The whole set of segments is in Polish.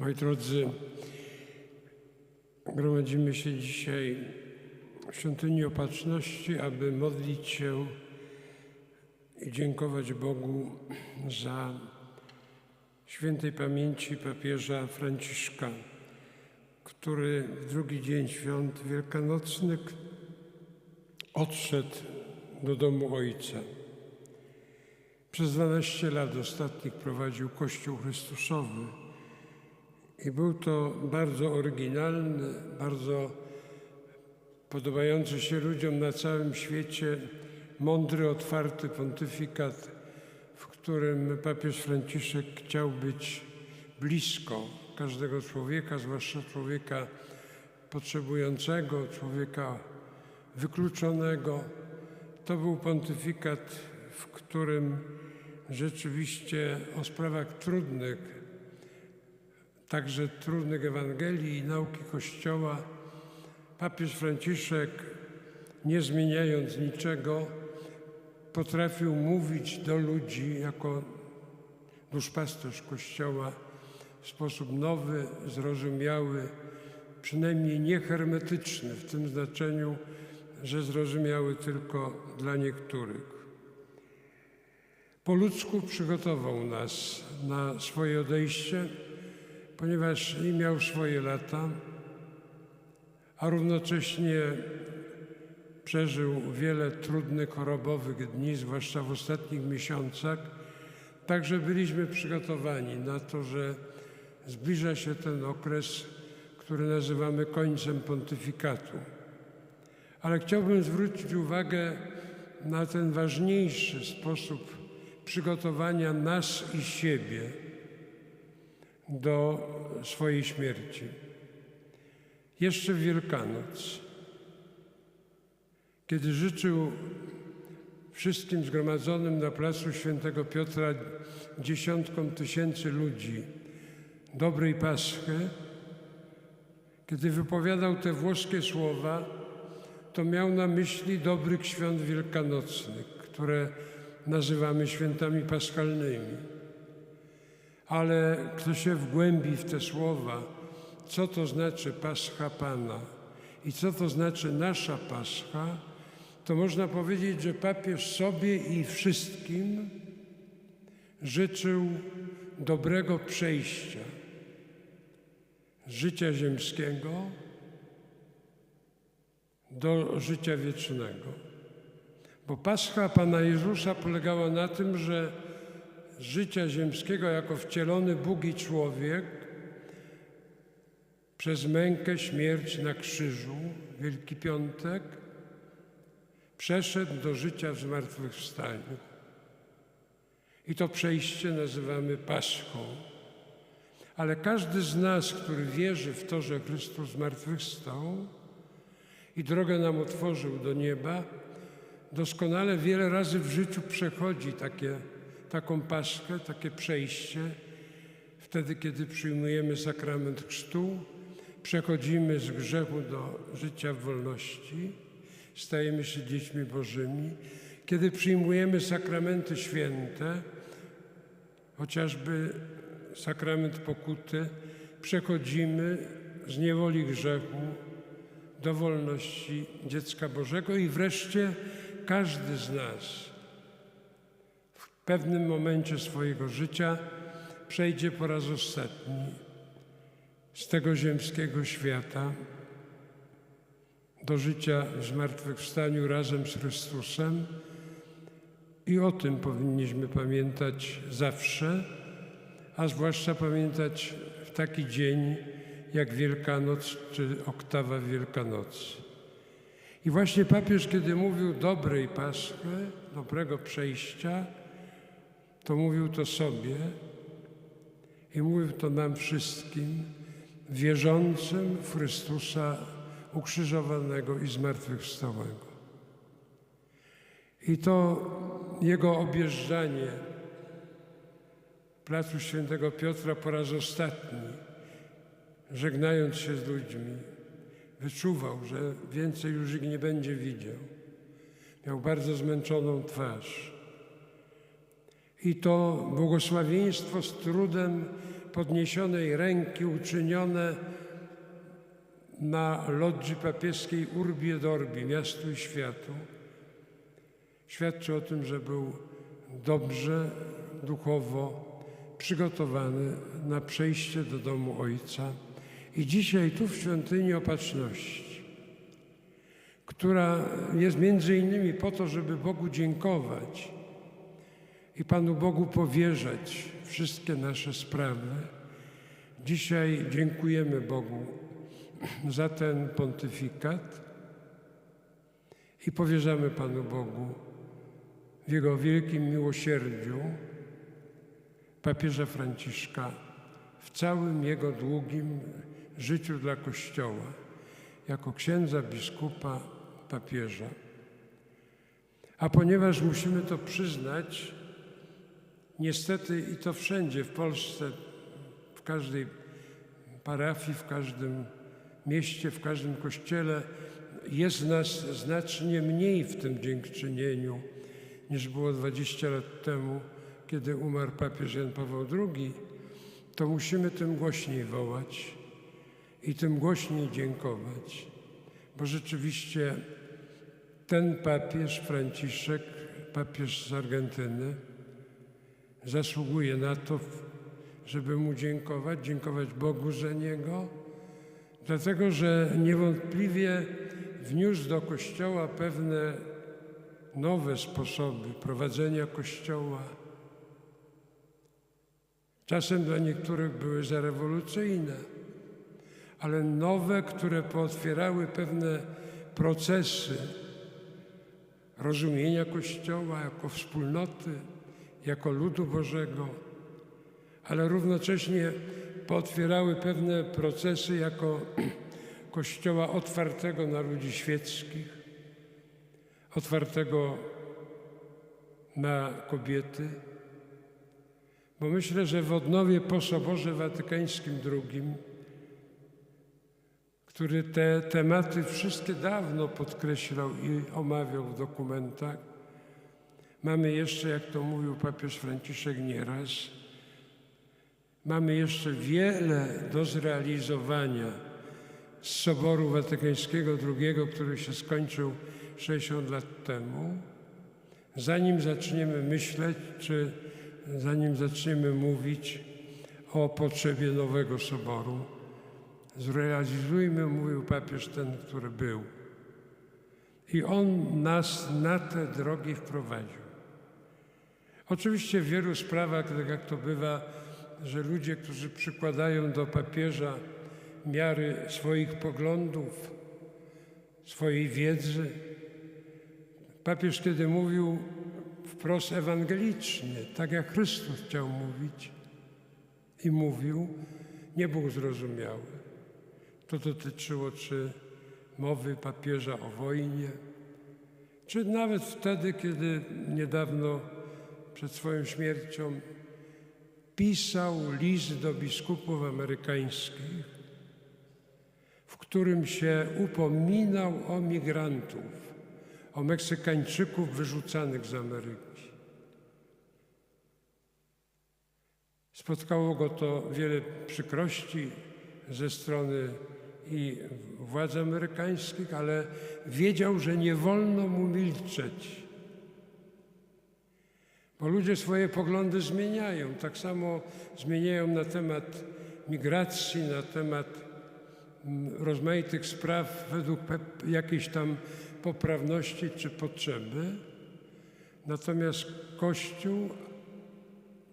Moi drodzy, gromadzimy się dzisiaj w świątyni Opatrzności, aby modlić się i dziękować Bogu za świętej pamięci papieża Franciszka, który w drugi dzień świąt wielkanocnych odszedł do domu Ojca. Przez 12 lat ostatnich prowadził Kościół Chrystusowy i był to bardzo oryginalny, bardzo podobający się ludziom na całym świecie, mądry, otwarty pontyfikat, w którym papież Franciszek chciał być blisko każdego człowieka, zwłaszcza człowieka potrzebującego, człowieka wykluczonego. To był pontyfikat, w którym rzeczywiście o sprawach trudnych, także trudnych Ewangelii i nauki Kościoła, papież Franciszek, nie zmieniając niczego, potrafił mówić do ludzi jako duszpasterz Kościoła w sposób nowy, zrozumiały, przynajmniej niehermetyczny w tym znaczeniu, że zrozumiały tylko dla niektórych. Po ludzku przygotował nas na swoje odejście, ponieważ i miał swoje lata, a równocześnie przeżył wiele trudnych, chorobowych dni, zwłaszcza w ostatnich miesiącach. Także byliśmy przygotowani na to, że zbliża się ten okres, który nazywamy końcem pontyfikatu. Ale chciałbym zwrócić uwagę na ten ważniejszy sposób przygotowania nas i siebie do swojej śmierci. Jeszcze w Wielkanoc, kiedy życzył wszystkim zgromadzonym na placu Świętego Piotra dziesiątkom tysięcy ludzi dobrej Paschy, kiedy wypowiadał te włoskie słowa, to miał na myśli dobrych świąt wielkanocnych, które nazywamy świętami paschalnymi. Ale kto się wgłębi w te słowa, co to znaczy Pascha Pana i co to znaczy nasza Pascha, to można powiedzieć, że papież sobie i wszystkim życzył dobrego przejścia życia ziemskiego do życia wiecznego. Bo Pascha Pana Jezusa polegała na tym, że życia ziemskiego jako wcielony Bóg i człowiek przez mękę, śmierć na krzyżu, Wielki Piątek, przeszedł do życia w zmartwychwstaniu. I to przejście nazywamy Paschą. Ale każdy z nas, który wierzy w to, że Chrystus zmartwychwstał i drogę nam otworzył do nieba, doskonale wiele razy w życiu przechodzi takie, taką paschę, takie przejście. Wtedy, kiedy przyjmujemy sakrament chrztu, przechodzimy z grzechu do życia w wolności, stajemy się dziećmi Bożymi. Kiedy przyjmujemy sakramenty święte, chociażby sakrament pokuty, przechodzimy z niewoli grzechu do wolności dziecka Bożego i wreszcie każdy z nas pewnym momencie swojego życia przejdzie po raz ostatni z tego ziemskiego świata do życia w zmartwychwstaniu razem z Chrystusem. I o tym powinniśmy pamiętać zawsze, a zwłaszcza pamiętać w taki dzień jak Wielkanoc czy oktawa Wielkanocy. I właśnie papież, kiedy mówił dobrej Paschy, dobrego przejścia, to mówił to sobie i mówił to nam wszystkim, wierzącym w Chrystusa ukrzyżowanego i zmartwychwstałego. I to jego objeżdżanie placu Świętego Piotra po raz ostatni, żegnając się z ludźmi, wyczuwał, że więcej już ich nie będzie widział. Miał bardzo zmęczoną twarz. I to błogosławieństwo z trudem podniesionej ręki uczynione na lodży papieskiej Urbi et Orbi, miastu i światu, świadczy o tym, że był dobrze duchowo przygotowany na przejście do domu Ojca. I dzisiaj tu w świątyni Opatrzności, która jest między innymi po to, żeby Bogu dziękować i Panu Bogu powierzać wszystkie nasze sprawy. Dzisiaj dziękujemy Bogu za ten pontyfikat i powierzamy Panu Bogu w Jego wielkim miłosierdziu papieża Franciszka w całym jego długim życiu dla Kościoła, jako księdza, biskupa, papieża. A ponieważ musimy to przyznać, niestety i to wszędzie w Polsce, w każdej parafii, w każdym mieście, w każdym kościele jest nas znacznie mniej w tym dziękczynieniu niż było 20 lat temu, kiedy umarł papież Jan Paweł II, to musimy tym głośniej wołać i tym głośniej dziękować, bo rzeczywiście ten papież Franciszek, papież z Argentyny, zasługuje na to, żeby mu dziękować, dziękować Bogu za niego, dlatego że niewątpliwie wniósł do Kościoła pewne nowe sposoby prowadzenia Kościoła. Czasem dla niektórych były zarewolucyjne, ale nowe, które pootwierały pewne procesy rozumienia Kościoła jako wspólnoty, jako ludu Bożego, ale równocześnie pootwierały pewne procesy jako Kościoła otwartego na ludzi świeckich, otwartego na kobiety. Bo myślę, że w odnowie po Soborze Watykańskim II, który te tematy wszystkie dawno podkreślał i omawiał w dokumentach, mamy jeszcze, jak to mówił papież Franciszek nieraz, mamy jeszcze wiele do zrealizowania z Soboru Watykańskiego II, który się skończył 60 lat temu, zanim zaczniemy myśleć, czy zanim zaczniemy mówić o potrzebie nowego soboru, zrealizujmy, mówił papież ten, który był. I on nas na te drogi wprowadził. Oczywiście w wielu sprawach, tak jak to bywa, że ludzie, którzy przykładają do papieża miary swoich poglądów, swojej wiedzy, papież kiedy mówił wprost ewangelicznie, tak jak Chrystus chciał mówić i mówił, nie był zrozumiały. To dotyczyło czy mowy papieża o wojnie, czy nawet wtedy, kiedy niedawno przed swoją śmiercią pisał list do biskupów amerykańskich, w którym się upominał o migrantów, o Meksykańczyków wyrzucanych z Ameryki. Spotkało go to wiele przykrości ze strony i władz amerykańskich, ale wiedział, że nie wolno mu milczeć. Bo ludzie swoje poglądy zmieniają. Tak samo zmieniają na temat migracji, na temat mm, rozmaitych spraw według jakiejś tam poprawności czy potrzeby. Natomiast Kościół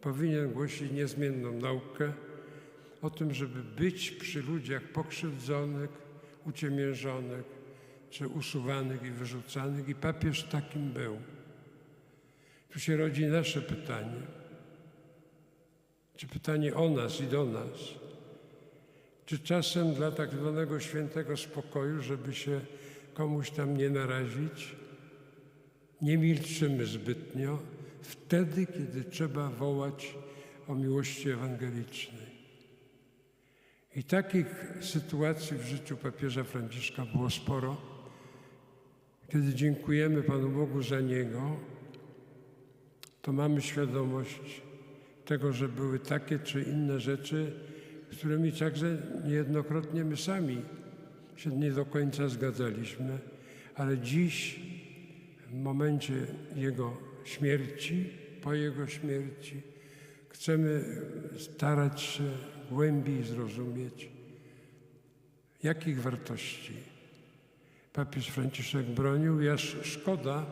powinien głosić niezmienną naukę o tym, żeby być przy ludziach pokrzywdzonych, uciemiężonych, czy usuwanych i wyrzucanych. I papież takim był. Tu się rodzi nasze pytanie. Czy pytanie o nas i do nas? Czy czasem dla tak zwanego świętego spokoju, żeby się komuś tam nie narazić, nie milczymy zbytnio, wtedy, kiedy trzeba wołać o miłości ewangelicznej. I takich sytuacji w życiu papieża Franciszka było sporo, kiedy dziękujemy Panu Bogu za niego to mamy świadomość tego, że były takie czy inne rzeczy, z którymi także niejednokrotnie my sami się nie do końca zgadzaliśmy, ale dziś, w momencie Jego śmierci, po Jego śmierci, chcemy starać się głębiej zrozumieć, jakich wartości papież Franciszek bronił. Jaż szkoda,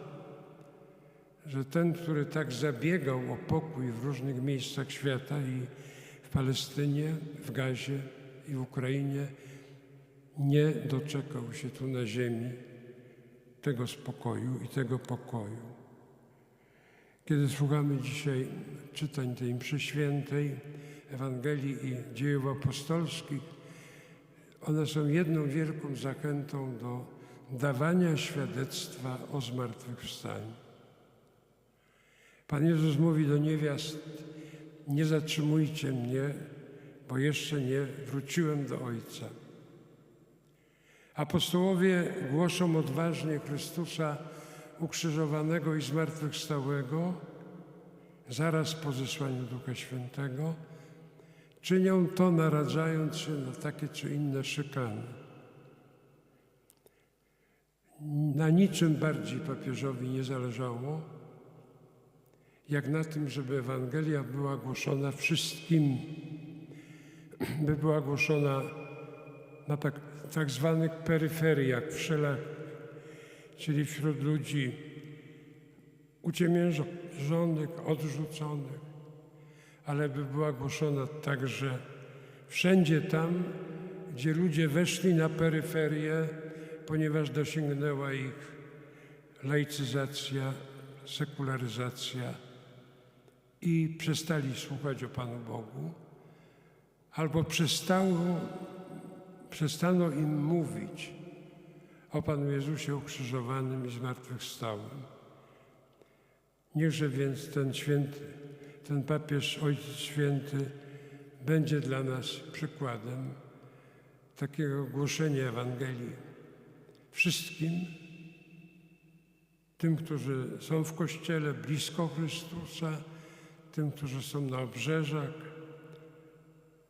że ten, który tak zabiegał o pokój w różnych miejscach świata i w Palestynie, w Gazie i w Ukrainie, nie doczekał się tu na ziemi tego spokoju i tego pokoju. Kiedy słuchamy dzisiaj czytań tej mszy świętej, Ewangelii i dziejów apostolskich, one są jedną wielką zachętą do dawania świadectwa o zmartwychwstaniu. Pan Jezus mówi do niewiast, nie zatrzymujcie mnie, bo jeszcze nie wróciłem do Ojca. Apostołowie głoszą odważnie Chrystusa ukrzyżowanego i zmartwychwstałego zaraz po zesłaniu Ducha Świętego. Czynią to naradzając się na takie czy inne szykany. Na niczym bardziej papieżowi nie zależało, jak na tym, żeby Ewangelia była głoszona wszystkim, by była głoszona na tak, tak zwanych peryferiach wszelakich, czyli wśród ludzi uciemiężonych, odrzuconych, ale by była głoszona także wszędzie tam, gdzie ludzie weszli na peryferię, ponieważ dosięgnęła ich laicyzacja, sekularyzacja i przestali słuchać o Panu Bogu, albo przestało, przestano im mówić o Panu Jezusie ukrzyżowanym i zmartwychwstałym. Niechże więc ten święty, ten papież, Ojciec Święty będzie dla nas przykładem takiego głoszenia Ewangelii wszystkim tym, którzy są w Kościele blisko Chrystusa, tym, którzy są na obrzeżach,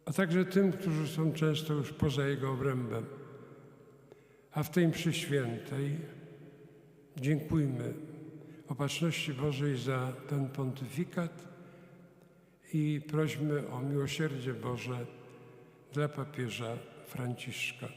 a także tym, którzy są często już poza Jego obrębem. A w tej mszy świętej dziękujmy Opatrzności Bożej za ten pontyfikat i prośmy o miłosierdzie Boże dla papieża Franciszka.